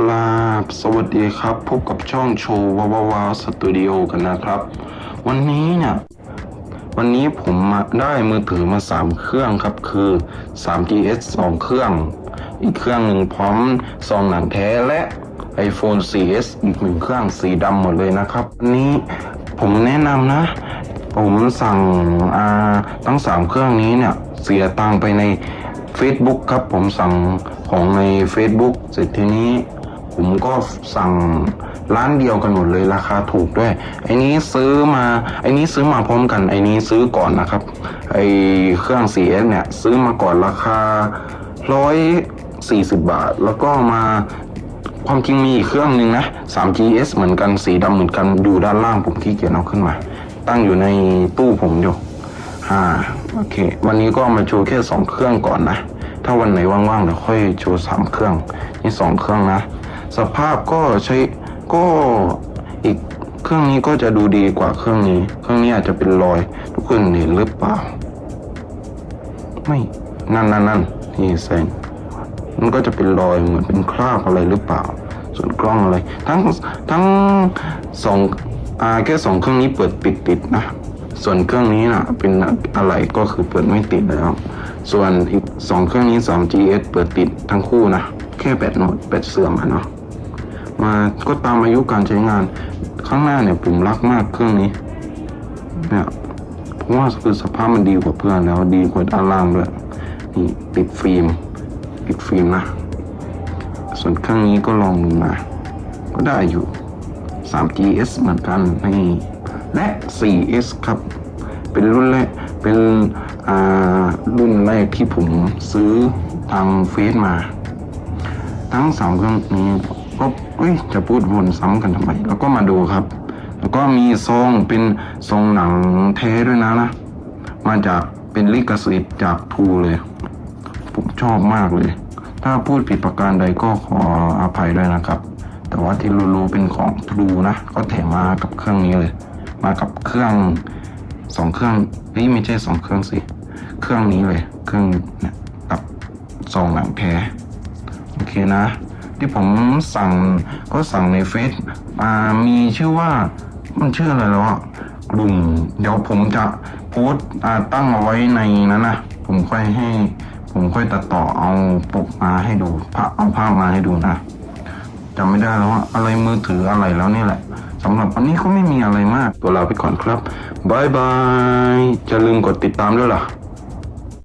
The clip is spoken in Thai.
กราบ สวัสดีครับ พบกับช่องโชว์ว้าวว้าวสตูดิโอกันนะครับ วันนี้เนี่ย วันนี้ผมมาได้มือถือมาสามเครื่องครับ คือ 3GS 2 เครื่อง อีกเครื่องหนึ่งพร้อมซองหนังแท้และ iPhone 4S อีกหนึ่งเครื่องสีดำหมดเลยนะครับวันนี้ผมแนะนำนะ ผมสั่งอาทั้งสามเครื่องนี้เนี่ย เสียตังไปใน Facebook ครับ ผมสั่งของใน Facebook เสร็จทีนี้ ผมก็สั่งร้านเดียวกันหมดเลยราคาถูกด้วยไอ้นี้ซื้อมาไอ้นี้ซื้อมาพร้อมกันไอ้นี้ซื้อก่อนนะครับไอ้เครื่อง 4S เนี่ยซื้อมาก่อนราคา 140 บาท แล้วก็มาความจริงมีอีกเครื่องหนึ่งนะ 3GS เหมือนกันสีดำเหมือนกันอยู่ด้านล่างผมขี้เกียจเอาขึ้นมา ตั้งอยู่ในตู้ผมอยู่อ่าโอเค วันนี้ก็มาโชว์แค่สองเครื่องก่อนนะ ถ้าวันไหนว่างๆเดี๋ยวค่อยโชว์สามเครื่อง นี่สองเครื่องนะ สภาพก็ใช้ก็อีกเครื่องนี้ก็จะดูดีกว่าเครื่องนี้ เครื่องนี้อาจจะเป็นรอย ทุกคนเห็นหรือเปล่า ไม่นั่นนั่นนั่นนี่แสงมันก็จะเป็นรอยเหมือนเป็นคราบอะไรหรือเปล่า ส่วนกล้องอะไร ทั้งทั้งสองอ่าแค่สองเครื่องนี้เปิดปิดติดนะส่วนเครื่องนี้นะเป็นอะไรก็คือเปิดไม่ติดแล้ว ส่วนอีกสองเครื่องนี้ 3GS เปิดติดทั้งคู่นะ แค่แบตหมดแบตเสื่อมอะเนาะ มาก็ตามอายุการใช้งาน ข้างหน้าเนี่ยผมรักมากเครื่องนี้ เนี่ยผมว่าคือสภาพมันดีกว่าเพื่อนแล้วดีกว่าด้านล่างด้วยนี่ติดฟิล์มติดฟิล์มนะส่วนเครื่องนี้ก็ลองดูมาก็ได้อยู่ 3GS เหมือนกันนี่และ 4S ครับ เป็นรุ่นแรกเป็นอ่ารุ่นแรกที่ผมซื้อทางเฟซมา ทั้งสามเครื่องนี้ ก็เอ้ยจะพูดวนซ้ำกันทำไม แล้วก็มาดูครับ แล้วก็มีซองเป็นซองหนังแท้ด้วยนะนะ มาจากเป็นลิขสิทธิ์จากทูเลย ผมชอบมากเลย ถ้าพูดผิดประการใดก็ขออภัยด้วยนะครับ แต่ว่าที่รู้ๆเป็นของทรูนะ ก็แถมมากับเครื่องนี้เลย มากับเครื่องสองเครื่องเฮ้ยไม่ใช่สองเครื่องสิ เครื่องนี้เลย เครื่องเนี่ยกับซองหนังแท้ โอเคนะ ที่ผมสั่งก็สั่งในเฟซอ่ามีชื่อว่ามันชื่ออะไรแล้วอะกลุ่มเดี๋ยวผมจะโพสต์ตั้งเอาไว้ในนั้นนะผมค่อยให้ ผมค่อยตัดต่อเอาปกมาให้ดูภาพเอาภาพมาให้ดูนะจำไม่ได้แล้วว่าอะไรมือถืออะไรแล้วนี่แหละสำหรับวันนี้ก็ไม่มีอะไรมากตัวลาไปก่อนครับบายบายจะลืมกดติดตามด้วยล่ะ